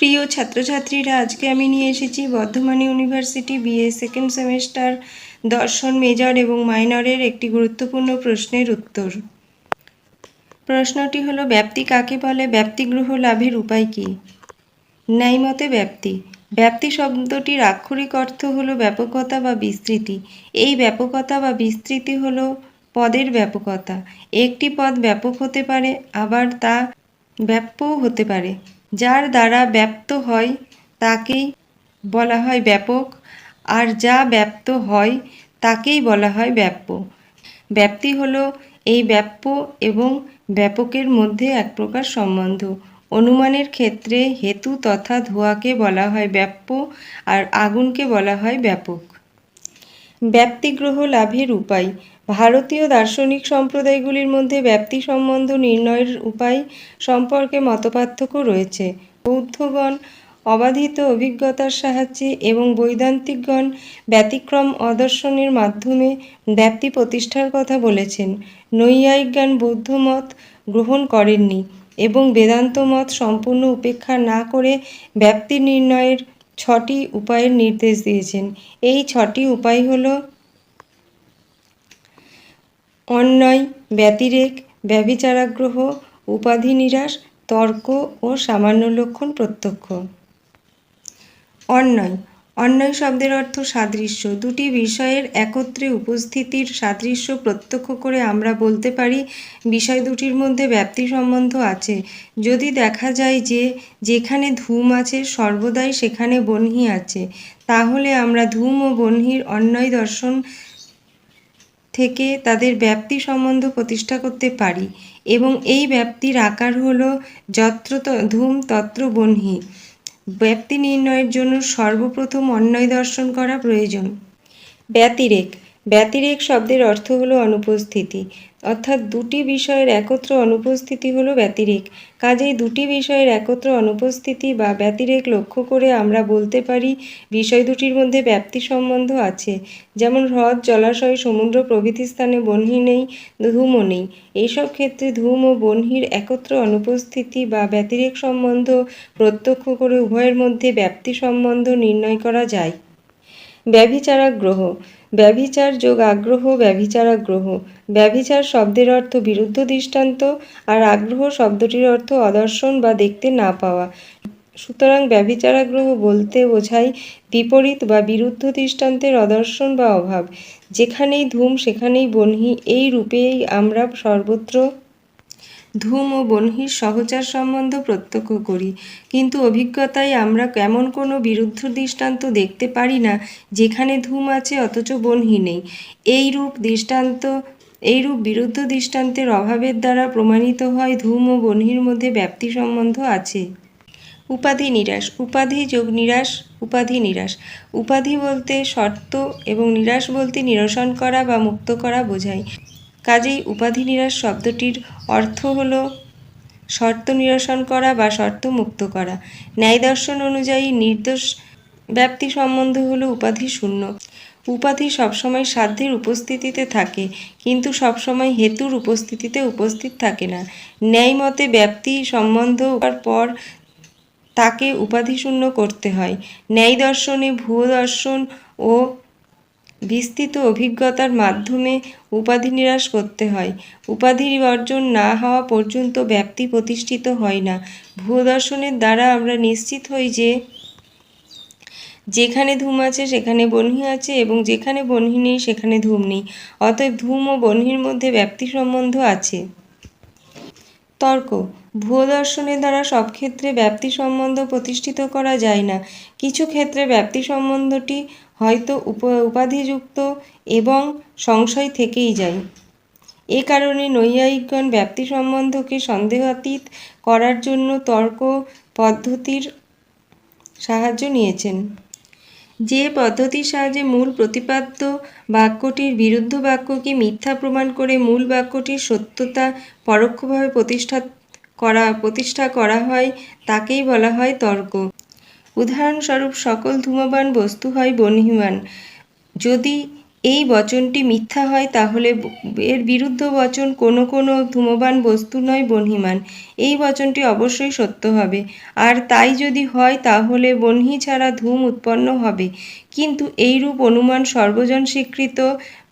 প্রিয় ছাত্রছাত্রীরা, আজকে আমি নিয়ে এসেছি Bardhaman university BA second semester দর্শন মেজর এবং মাইনরের একটি গুরুত্বপূর্ণ প্রশ্নের উত্তর। প্রশ্নটি হলো, ব্যাপ্তি কাকে বলে? ব্যাপ্তিগ্রহ লাভের উপায় কী? ন্যায়মতে ব্যাপ্তি। ব্যাপ্তি শব্দটির আক্ষরিক অর্থ হলো ব্যাপকতা বা বিস্তৃতি। এই ব্যাপকতা বা বিস্তৃতি হলো পদের ব্যাপকতা। একটি পদ ব্যাপক হতে পারে, আবার তা ব্যাপ্যও হতে পারে। যার দ্বারা ব্যপ্ত হয়, তাকেই বলা হয় ব্যাপক। আর যা ব্যপ্ত হয়, তাকেই বলা হয় ব্যাপ্য। ব্যাপ্তি হলো এই ব্যাপ্য এবং ব্যাপকের মধ্যে এক প্রকার সম্বন্ধ। অনুমানের ক্ষেত্রে হেতু তথা ধোঁয়াকে বলা হয় ব্যাপ্য আর আগুনকে বলা হয় ব্যাপক। ব্যাপ্তিগ্রহ লাভের উপায়। ভারতীয় দার্শনিক সম্প্রদায়গুলির মধ্যে ব্যক্তি সম্বন্ধ নির্ণয়ের উপায় সম্পর্কে মতপার্থক্য রয়েছে। বৌদ্ধগণ অবাধিত অভিজ্ঞতার সাহায্যে এবং বৈদান্তিকগণ ব্যতিক্রম অদর্শনের মাধ্যমে ব্যাপ্তি প্রতিষ্ঠার কথা বলেছেন। নৈয়ায়িকজ্ঞান বৌদ্ধমত গ্রহণ করেননি এবং বেদান্ত মত সম্পূর্ণ উপেক্ষা না করে ব্যাপ্তি নির্ণয়ের ছটি উপায়ের নির্দেশ দিয়েছেন। এই ছটি উপায় হলো অন্যয়, ব্যতিরেক, ব্যভিচারাগ্রহ, উপাধি নিরাশ, তর্ক ও সামান্য লক্ষণ প্রত্যক্ষ। অন্যয়। অন্যয় শব্দের অর্থ সাদৃশ্য। দুটি বিষয়ের একত্রে উপস্থিতির সাদৃশ্য প্রত্যক্ষ করে আমরা বলতে পারি, বিষয় দুটির মধ্যে ব্যাপ্তি সম্বন্ধ আছে। যদি দেখা যায় যে যেখানে ধূম আছে, সর্বদাই সেখানে বহ্নি আছে, তাহলে আমরা ধূম ও বহ্নির অন্যয় দর্শন থেকে তাদের ব্যাপ্তি সম্বন্ধ প্রতিষ্ঠা করতে পারি এবং এই ব্যাপ্তির আকার হল যত্র ধূম তত্র বহ্নি ব্যাপ্তি নির্ণয়ের জন্য সর্বপ্রথম অন্যয় দর্শন করা প্রয়োজন। ব্যতিরেক। ব্যতিরেক শব্দের অর্থ হলো অনুপস্থিতি। অর্থাৎ দুটি বিষয়ের একত্র অনুপস্থিতি হলো ব্যতিরেক। কাজেই দুটি বিষয়ের একত্র অনুপস্থিতি বা ব্যতিরেক লক্ষ্য করে আমরা বলতে পারি বিষয় দুটির মধ্যে ব্যাপ্তি সম্বন্ধ আছে। যেমন হ্রদ, জলাশয়, সমুদ্র, প্রভৃতি স্থানে বহ্নি নেই, ধূমও নেই। এইসব ক্ষেত্রে ধূম ও বহ্নির একত্র অনুপস্থিতি বা ব্যতিরেক সম্বন্ধ প্রত্যক্ষ করে উভয়ের মধ্যে ব্যাপ্তি সম্বন্ধ নির্ণয় করা যায়। ব্যভিচারাগ্রহ ব্যভিচার যোগ আগ্রহ ব্যভিচারাগ্রহ ব্যভিচার শব্দের অর্থ বিরুদ্ধ দৃষ্টান্ত আর আগ্রহ শব্দটির অর্থ অদর্শন বা দেখতে না পাওয়া। সুতরাং ব্যভিচারাগ্রহ বলতে বোঝায় বিপরীত বা বিরুদ্ধ দৃষ্টান্তের অদর্শন বা অভাব। যেখানেই ধূম, সেখানেই বহ্নি এই রূপেই আমরা সর্বত্র ধূম ও বহ্নির সহচার সম্বন্ধ প্রত্যক্ষ করি। কিন্তু অভিজ্ঞতায় আমরা কেমন কোনো বিরুদ্ধ দৃষ্টান্ত দেখতে পারি না, যেখানে ধূম আছে অথচ বহ্নি নেই। এই রূপ দৃষ্টান্ত, এইরূপ বিরুদ্ধ দৃষ্টান্তের অভাবের দ্বারা প্রমাণিত হয় ধূম ও বহ্নির মধ্যে ব্যাপ্তি সম্বন্ধ আছে। উপাধি নিরাশ, উপাধি যোগ নিরাশ, উপাধি নিরাশ। উপাধি বলতে শর্ত এবং নিরাশ বলতে নিরসন করা বা মুক্ত করা বোঝায়। কাজেই উপাধি নিরাশ শব্দটির অর্থ হল শর্ত নিরসন করা বা শর্ত মুক্ত করা। ন্যায় দর্শন অনুযায়ী নির্দোষ ব্যাপ্তি সম্বন্ধ হলো উপাধি শূন্য। উপাধি সবসময় সাধ্যের উপস্থিতিতে থাকে, কিন্তু সবসময় হেতুর উপস্থিতিতে উপস্থিত থাকে না। ন্যায় মতে ব্যাপ্তি সম্বন্ধ হওয়ার পর তাকে উপাধিশূন্য করতে হয়। ন্যায় দর্শনে ভুয়ো দর্শন ও বিস্তৃত অভিজ্ঞতার মাধ্যমে উপাধি নিরাশ করতে হয়। উপাধি অর্জন না হওয়া পর্যন্ত ব্যাপ্তি প্রতিষ্ঠিত হয় না। ভূদর্শনের দ্বারা আমরা নিশ্চিত হই যে, যেখানে ধূম আছে সেখানে বহ্নি আছে এবং যেখানে বহ্নি নেই সেখানে ধূম নেই। অতএব ধূম ও বহ্নির মধ্যে ব্যাপ্তি সম্বন্ধ আছে। তর্ক। ভূদর্শনের দ্বারা সব ক্ষেত্রে ব্যাপ্তি সম্বন্ধ প্রতিষ্ঠিত করা যায় না। কিছু ক্ষেত্রে ব্যাপ্তি সম্বন্ধটি হয়তো উপ, উপাধিযুক্ত এবং সংশয় থেকেই যায়। এ কারণে নৈয়ায়িকগণ ব্যাপ্তি সম্বন্ধকে সন্দেহাতীত করার জন্য তর্ক পদ্ধতির সাহায্য নিয়েছেন। যে পদ্ধতির সাহায্যে মূল প্রতিপাদ্য বাক্যটির বিরুদ্ধ বাক্যকে মিথ্যা প্রমাণ করে মূল বাক্যটির সত্যতা পরোক্ষভাবে প্রতিষ্ঠা করা প্রতিষ্ঠা করা হয়, তাকেই বলা হয় তর্ক। উদাহরণস্বরূপ, সকল ধূমবান বস্তু হয় বহ্নিমান যদি এই বচনটি মিথ্যা হয়, তাহলে এর বিরুদ্ধ বচন কোনো কোনো ধূমবান বস্তু নয় বহ্নিমান এই বচনটি অবশ্যই সত্য হবে। আর তাই যদি হয়, তাহলে বহ্নি ছাড়া ধূম উৎপন্ন হবে। কিন্তু এইরূপ অনুমান সর্বজন স্বীকৃত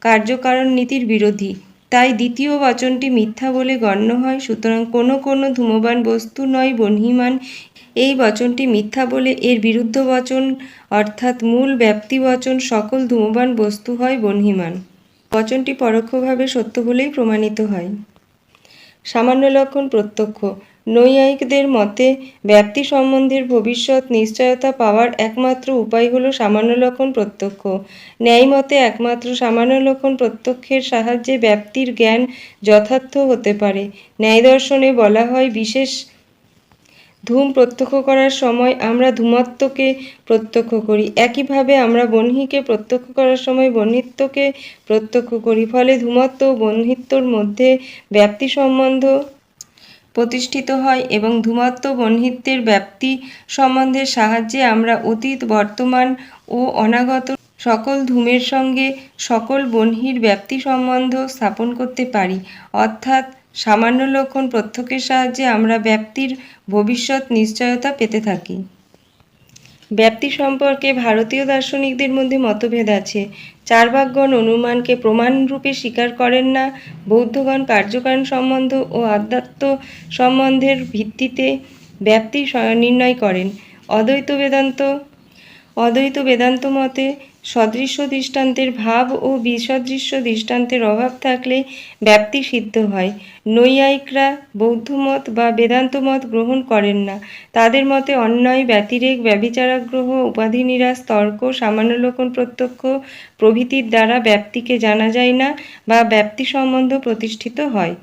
কার্যকারণ নীতির বিরোধী। তাই দ্বিতীয় বচনটি মিথ্যা বলে গণ্য হয়, সুতরাং কোনো কোনো ধূমবান বস্তু নয় বহিমান এই বচনটি মিথ্যা বলে এর বিরুদ্ধ বচন, অর্থাৎ মূল ব্যাপ্তি বচন, সকল ধূমবান বস্তু হয় বহিমান বচনটি পরোক্ষভাবে সত্য বলেই প্রমাণিত হয়। সামান্য লক্ষণ প্রত্যক্ষ। নৈয়ায়িকদের মতে, ব্যাপ্তি সম্বন্ধের ভবিষ্যৎ নিশ্চয়তা পাওয়ার একমাত্র উপায় হল সামান্য লক্ষণ প্রত্যক্ষ। ন্যায়মতে একমাত্র সামান্য লক্ষণ প্রত্যক্ষের সাহায্যে ব্যাপ্তির জ্ঞান যথার্থ হতে পারে। ন্যায় দর্শনে বলা হয়, বিশেষ ধূম প্রত্যক্ষ করার সময় আমরা ধূমত্বকে প্রত্যক্ষ করি। একইভাবে আমরা বহ্নিকে প্রত্যক্ষ করার সময় বহ্নিত্বকে প্রত্যক্ষ করি। ফলে ধূমত্ব ও বহ্নিত্বর মধ্যে ব্যাপ্তি সম্বন্ধ প্রতিষ্ঠিত হয় এবং ধূমত্ব বহ্নিত্বের ব্যাপ্তি সম্বন্ধের সাহায্যে আমরা অতীত, বর্তমান ও অনাগত সকল ধূমের সঙ্গে সকল বহ্নির ব্যাপ্তি সম্বন্ধ স্থাপন করতে পারি। অর্থাৎ সামান্য লক্ষণ প্রত্যক্ষের সাহায্যে আমরা ব্যাপ্তির ভবিষ্যৎ নিশ্চয়তা পেতে থাকি। ব্যাপ্তি সম্পর্কে ভারতীয় দার্শনিকদের মধ্যে মতভেদ আছে। চার্বাকগণ অনুমানকে প্রমাণরূপে স্বীকার করেন না। বৌদ্ধগণ কার্যকারণ সম্বন্ধ ও আধ্যাত্ম সম্বন্ধের ভিত্তিতে ব্যাপ্তি নির্ণয় করেন। অদ্বৈত বেদান্ত অদ্বৈত বেদান্ত মতে সদৃশ্য দৃষ্টান্তের ভাব ও বিসদৃশ্য দৃষ্টান্তের অভাব থাকলে ব্যাপ্তি সিদ্ধ হয়। নৈয়ায়িকরা বৌদ্ধমত বা বেদান্ত মত গ্রহণ করেন না। তাদের মতে অন্যায়, ব্যতিরেক, ব্যভিচারাগ্রহ, উপাধি নিরাশ, তর্ক, সামান্যলোকন প্রত্যক্ষ প্রভৃতির দ্বারা ব্যাপ্তিকে জানা যায় না বা ব্যাপ্তি সম্বন্ধ প্রতিষ্ঠিত হয়।